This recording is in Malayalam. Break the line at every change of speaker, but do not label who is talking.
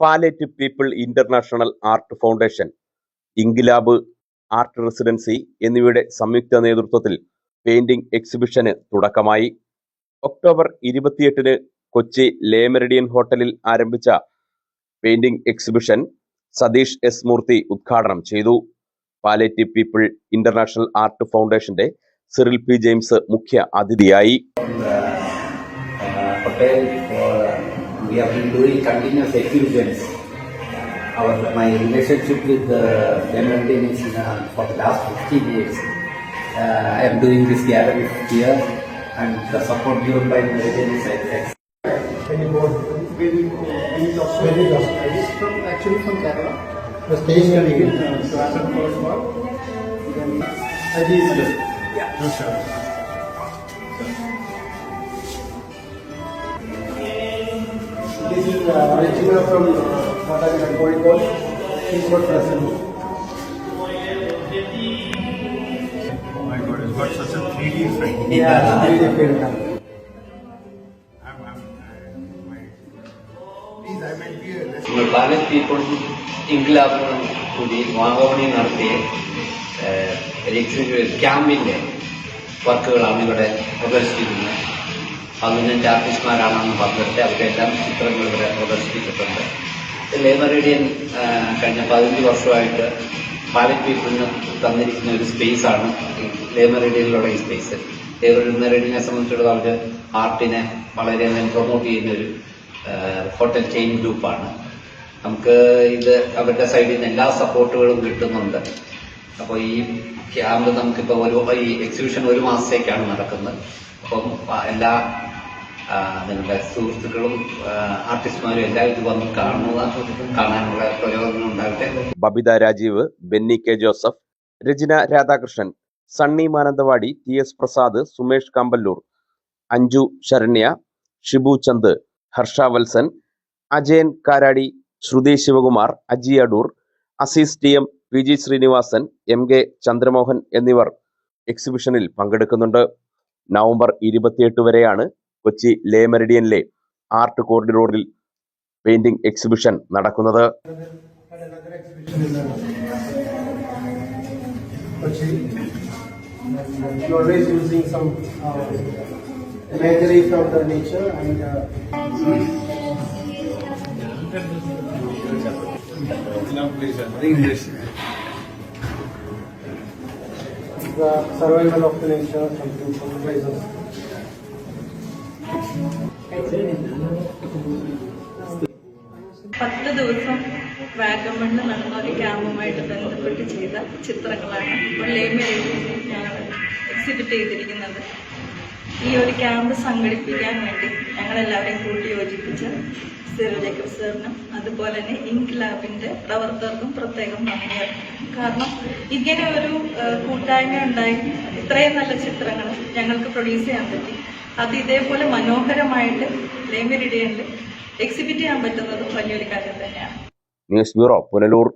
Palliative people international art foundation ഇംഗ്ലാബ് art residency എന്നിവയുടെ സംയുക്ത നേതൃത്വത്തിൽ പെയിന്റിംഗ് എക്സിബിഷന് തുടക്കമായി. ഒക്ടോബർ ഇരുപത്തിയെട്ടിന് കൊച്ചി ലേ മെറിഡിയൻ ഹോട്ടലിൽ ആരംഭിച്ച painting exhibition Satheesh S Moorthy ഉദ്ഘാടനം ചെയ്തു. പാലേറ്റീവ് പീപ്പിൾ ഇന്റർനാഷണൽ ആർട്ട് ഫൗണ്ടേഷന്റെ സിറിൽ പി ജെയിംസ് മുഖ്യ അതിഥിയായി.
Uh, we have been doing continuous exhibitions. Our my relationship with the Lemonade is uh, for the last 15 years. Uh, I am doing this gallery here, and the support given by Meridian is ex-
anymore. Very, very lost. Very lost.
It is from actually from Kerala.
The stationery.
Uh, so as a first one, then
I did. Yeah. No, sure. is uh, original from uh, what I can call it was Kingford present.
Oh my god, it's got such a 3D effect.
Yeah, really different.
I'm, I'm, I, my, please, I might be a less
നമ്മൾ പ്ലാനറ്റ് പീപ്പിൾ ഇൻക്ലാബും കൂടി വാഗവണി നടത്തിയ ഏഹ്, ഒരു എക്സിബിഷൻ ക്യാമ്പിന്റെ വർക്കുകളാണ് ഇവിടെ പ്രദർശിപ്പിക്കുന്നത് പതിനഞ്ച് ആർട്ടിസ്റ്റ്മാരാണെന്ന് പറഞ്ഞിട്ട് അവരെല്ലാം ചിത്രങ്ങൾ ഇവിടെ പ്രദർശിപ്പിച്ചിട്ടുണ്ട്. ലേമറേഡിയൻ കഴിഞ്ഞ പതിനഞ്ച് വർഷമായിട്ട് പാലറ്റ് പീപ്പിളിന് തന്നിരിക്കുന്ന ഒരു സ്പേസാണ് ലേമറേഡിയനിലുള്ള ഈ സ്പേസ്. ലേമറേഡിയനെ സംബന്ധിച്ചിടത്തോളം അവർ ആർട്ടിനെ വളരെയധികം പ്രൊമോട്ട് ചെയ്യുന്ന ഒരു ഹോട്ടൽ ചെയിൻ ഗ്രൂപ്പാണ്. നമുക്ക് ഇത് അവരുടെ സൈഡിൽ നിന്ന് എല്ലാ സപ്പോർട്ടുകളും കിട്ടുന്നുണ്ട്. അപ്പോൾ ഈ ക്യാമ്പ് നമുക്കിപ്പോൾ ഒരു ഈ എക്സിബിഷൻ ഒരു മാസത്തേക്കാണ് നടക്കുന്നത്. അപ്പം എല്ലാ നിങ്ങളുടെ സുഹൃത്തുക്കളും ആർട്ടിസ്റ്റുമാരും എല്ലാവരും വന്ന് കാണുക കാണാനുള്ള പ്രയോജനം ഉണ്ടാകട്ടെ.
Babitha Rajeev Benny K Joseph Rachana Radhakrishnan Sunny Mananthavady T S Prasad Sumesh Kampallur Anju Saranya Shibu Chand Harsha Valsan Ajayan Karadi Sruthi Sivakumar Aji Adoor Azeez T M P G Sreenivasan M K Chandramohan എന്നിവർ എക്സിബിഷനിൽ പങ്കെടുക്കുന്നുണ്ട്. നവംബർ ഇരുപത്തിയെട്ട് വരെയാണ് കൊച്ചി ലേ മെറിഡിയനിലെ ആർട്ട് കോറിഡോറിൽ പെയിന്റിംഗ് എക്സിബിഷൻ നടക്കുന്നത്
The another the in uh, Kochi. And
പത്ത് ദിവസം വാഗമണ്ണ് നടന്ന ഒരു ക്യാമ്പുമായിട്ട് ബന്ധപ്പെട്ട് ചെയ്ത ചിത്രങ്ങളാണ് ഇപ്പോൾ ലേമയിൽ എക്സിബിറ്റ് ചെയ്തിരിക്കുന്നത്. ഈ ഒരു ക്യാമ്പ് സംഘടിപ്പിക്കാൻ വേണ്ടി ഞങ്ങളെല്ലാവരെയും കൂട്ടി യോജിപ്പിച്ച സിറോ ജേക്കബ് സാറിനും അതുപോലെ തന്നെ ഇങ്ക് ലാബിന്റെ പ്രവർത്തകർക്കും പ്രത്യേകം നന്ദി കാരണം ഇങ്ങനെ ഒരു കൂട്ടായ്മ ഉണ്ടായി. ഇത്രയും നല്ല ചിത്രങ്ങൾ ഞങ്ങൾക്ക് പ്രൊഡ്യൂസ് ചെയ്യാൻ പറ്റി. അത് ഇതേപോലെ മനോഹരമായിട്ട് ലൈബ്രറിയുടെ എക്സിബിറ്റ് ചെയ്യാൻ പറ്റുന്നത് വലിയൊരു കാര്യം തന്നെയാണ്.
News bureau Punalur.